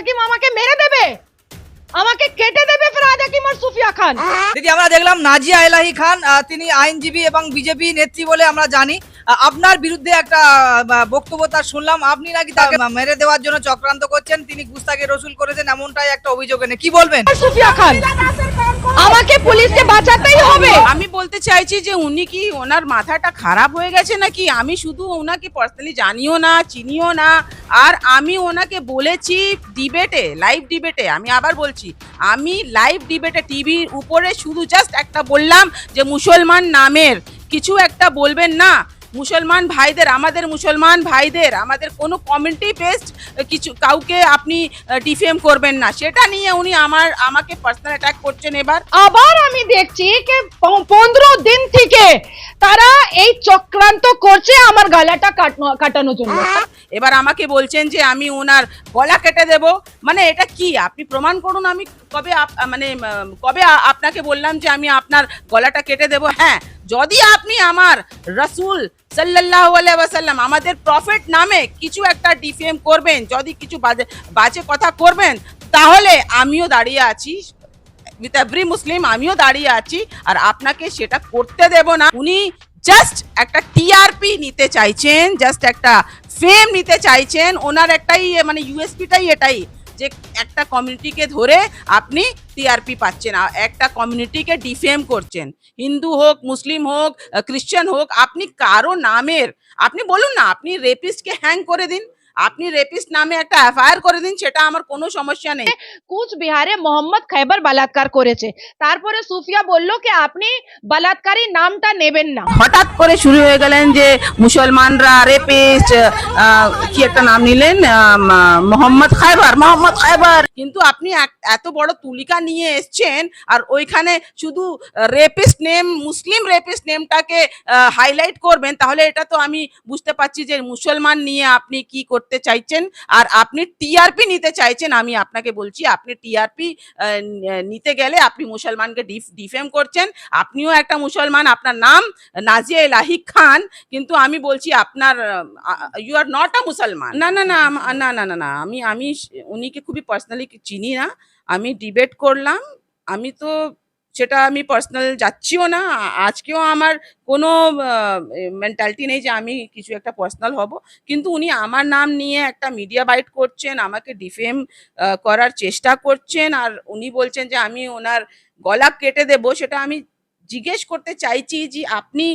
হাকিম আমাকে মেরে দেবে। আমাকে কেটে দেবে ফরাদ হাকিম আর সুফিয়া খান। দিদি আমরা দেখলাম নাজিয়া এলাহি খান তিনি আইনজীবী এবং বিজেপি নেত্রী বলে আমরা জানি। আপনার বিরুদ্ধে একটা বক্তব্য তার শুনলাম। আপনি নাকি তাকে মেরে দেওয়ার জন্য চক্রান্ত করছেন তিনি গুস্তাকে রসুল করেছেন এমনটাই একটা অভিযোগ এনে। কি বলবেন? সুফিয়া খান। আমাকে পুলিশকে বাঁচাতেই হবে। আমি বলতে চাইছি যে উনি কি ওনার মাথাটা খারাপ হয়ে গেছে নাকি? আমি শুধু ওনাকে পার্সোনালি জানিও না চিনিও না আর আমি ওনাকে বলেছি ডিবেটে লাইভ ডিবেটে আমি আবার বলছি আমি লাইভ ডিবেটে টিভির উপরে শুধু জাস্ট একটা বললাম যে মুসলমান নামের কিছু একটা বলবেন না মুসলমান ভাইদের আমাদের মুসলমান ভাইদের আমাদের কোনো কমেন্টি পেস্ট কিছু কাউকে আপনি ডিফেম করবেন না। সেটা নিয়ে উনি আমার আমাকে পার্সোনাল অ্যাটাক করছেন এবার। আবার আমি দেখছি যে পনেরো দিন থেকে তারা এই চক্রান্ত করছে আমার গলাটা কাটানো- কাটানোর জন্য। এবার আমাকে বলছেন যে আমি ওনার গলা কেটে দেব। মানে এটা কি? আপনি প্রমাণ করুন আমি কবে মানে কবে আপনাকে বললাম যে আমি আপনার গলাটা কেটে দেব? হ্যাঁ যদি আপনি আমার রসুল সাল্লাহ ওয়াসাল্লাম আমাদের প্রফেট নামে কিছু একটা ডিফেম করবেন, যদি কিছু বাজে বাজে কথা করবেন, তাহলে আমিও দাঁড়িয়ে আছি উইথ এভরি মুসলিম আমিও দাঁড়িয়ে আছি, আর আপনাকে সেটা করতে দেব না। উনি জাস্ট একটা টিআরপি নিতে চাইছেন জাস্ট একটা ফেম নিতে চাইছেন, ওনার একটাই মানে ইউএসপিটাই এটাই। যে একটা কমিউনিটিকে ধরে আপনি টিআরপি পাচ্ছেন একটা কমিউনিটিকে ডিফেম করছেন। হিন্দু হোক, মুসলিম হোক খ্রিশ্চান হোক, আপনি কারও নামের, আপনি বলুন না, আপনি রেপিস্টকে হ্যাং করে দিন। আপনি রেপিস্ট নামে একটা এফআইআর করে দিন সেটা আমার কোনো সমস্যা নেই। কুচবিহারে মোহাম্মদ খাইবার বলাৎকার করেছে। তারপরে সুফিয়া বলল কি আপনি বলাৎকারী নামটা নেবেন না। হঠাৎ করে শুরু হয়ে গেলেন যে মুসলমানরা রেপিস্ট কি একটা নাম নিলেন? মোহাম্মদ খাইবার মোহাম্মদ খাইবার। কিন্তু আপনি এত বড় তুলিকা নিয়ে এসছেন আর ওইখানে শুধু রেপিস্ট নেম মুসলিম রেপিস্ট নেমটাকে হাইলাইট করবেন, তাহলে এটা তো আমি বুঝতে পারছি যে মুসলমান নিয়ে আপনি কি করতে চাইছেন। আর আপনি টিআরপি নিতে চাইছেন, আমি আপনাকে বলছি, আপনি টিআরপি নিতে গেলে আপনি মুসলমানকে ডিফ, ডিফেম করছেন। আপনিও একটা মুসলমান, আপনার নাম নাজিয়া এলাহি খান, কিন্তু আমি বলছি আপনার ইউ আর নট আ মুসলমান। না না না না না না না, আমি আমি উনিকে খুবই পার্সোনালি চিনি না, আমি ডিবেট করলাম, আমি তো সেটা আমি পার্সোনাল যাচ্ছিও না, আজকেও আমার কোনো মেন্টালিটি নেই যে আমি কিছু একটা পার্সোনাল হব। কিন্তু উনি আমার নাম নিয়ে একটা মিডিয়া বাইট করছেন, আমাকে ডিফেম করার চেষ্টা করছেন, আর উনি বলছেন যে আমি ওনার গলা কেটে দেব, সেটা আমি জিজ্ঞেস করতে চাইছি যে আপনি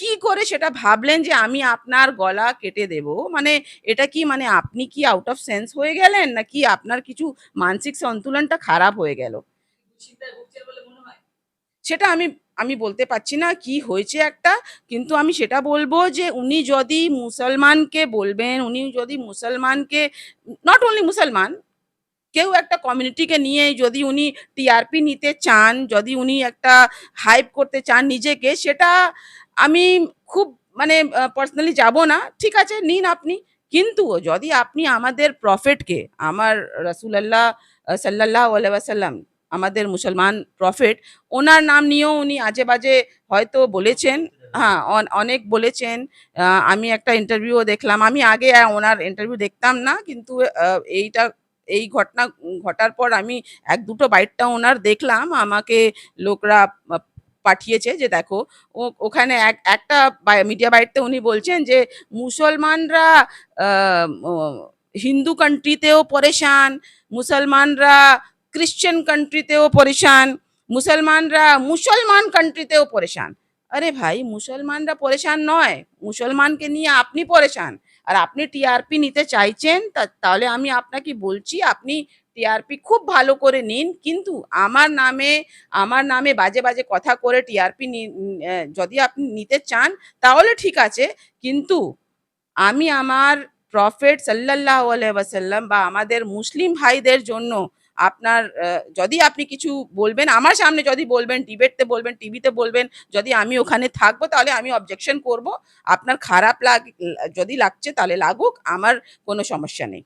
কি করে সেটা ভাবলেন যে আমি আপনার গলা কেটে দেব? মানে এটা কি মানে আপনি কি আউট অফ সেন্স হয়ে গেলেন? নাকি আপনার কিছু মানসিক সন্তুলনটা খারাপ হয়ে গেল? সেটা আমি আমি বলতে পারছি না কি হয়েছে একটা, কিন্তু আমি সেটা বলব যে উনি যদি মুসলমানকে বলবেন, উনি যদি মুসলমানকে নট অনলি মুসলমান, কেউ একটা কমিউনিটিকে নিয়ে যদি উনি টিআরপি নিতে চান, যদি উনি একটা হাইপ করতে চান নিজেকে, সেটা আমি খুব মানে পার্সোনালি যাব না। ঠিক আছে, নিন আপনি। কিন্তু যদি আপনি আমাদের প্রফেটকে আমার রসুলাল্লাহ সাল্লাহ আলাইসাল্লাম আমাদের মুসলমান প্রফেট ওনার নাম নিয়েও উনি আজে বাজে হয়তো বলেছেন হ্যাঁ অন- অনেক বলেছেন আমি একটা ইন্টারভিউও দেখলাম। আমি আগে ওনার ইন্টারভিউ দেখতাম না, কিন্তু এইটা, এই ঘটনা, ঘটার পর আমি এক দুটো বাইটটা ওনার দেখলাম। আমাকে লোকরা পাঠিয়েছে যে দেখো ওখানে এক, একটা মিডিয়া বাইটতে উনি বলছেন যে মুসলমানরা হিন্দু কান্ট্রিতেও পরেশান, মুসলমানরা ক্রিশ্চিয়ান কান্ট্রিতেও পরেশান, মুসলমানরা মুসলমান কান্ট্রিতেও পরেশান। আরে ভাই, মুসলমানরা পরেশান নয়, মুসলমানকে নিয়ে আপনি পরেশান। আর আপনি টিআরপি নিতে চাইছেন তাহলে আমি আপনাকে বলছি, আপনি টিআরপি খুব ভালো করে নিন, কিন্তু আমার নামে আমার নামে বাজে বাজে কথা করে টিআরপি যদি আপনি নিতে চান, তাহলে ঠিক আছে, কিন্তু আমি আমার প্রফেট সাল্লাল্লাহু আলাইহি ওয়াসাল্লাম বা আমাদের মুসলিম ভাইদের জন্য আপনার যদি আপনি কিছু বলবেন, আমার সামনে যদি বলবেন, ডিবেটতে বলবেন, টিভিতে বলবেন, যদি আমি ওখানে থাকব, তাহলে আমি অবজেকশন করব। আপনার খারাপ লাগ, যদি লাগছে, তাহলে লাগুক, আমার কোনো সমস্যা নেই।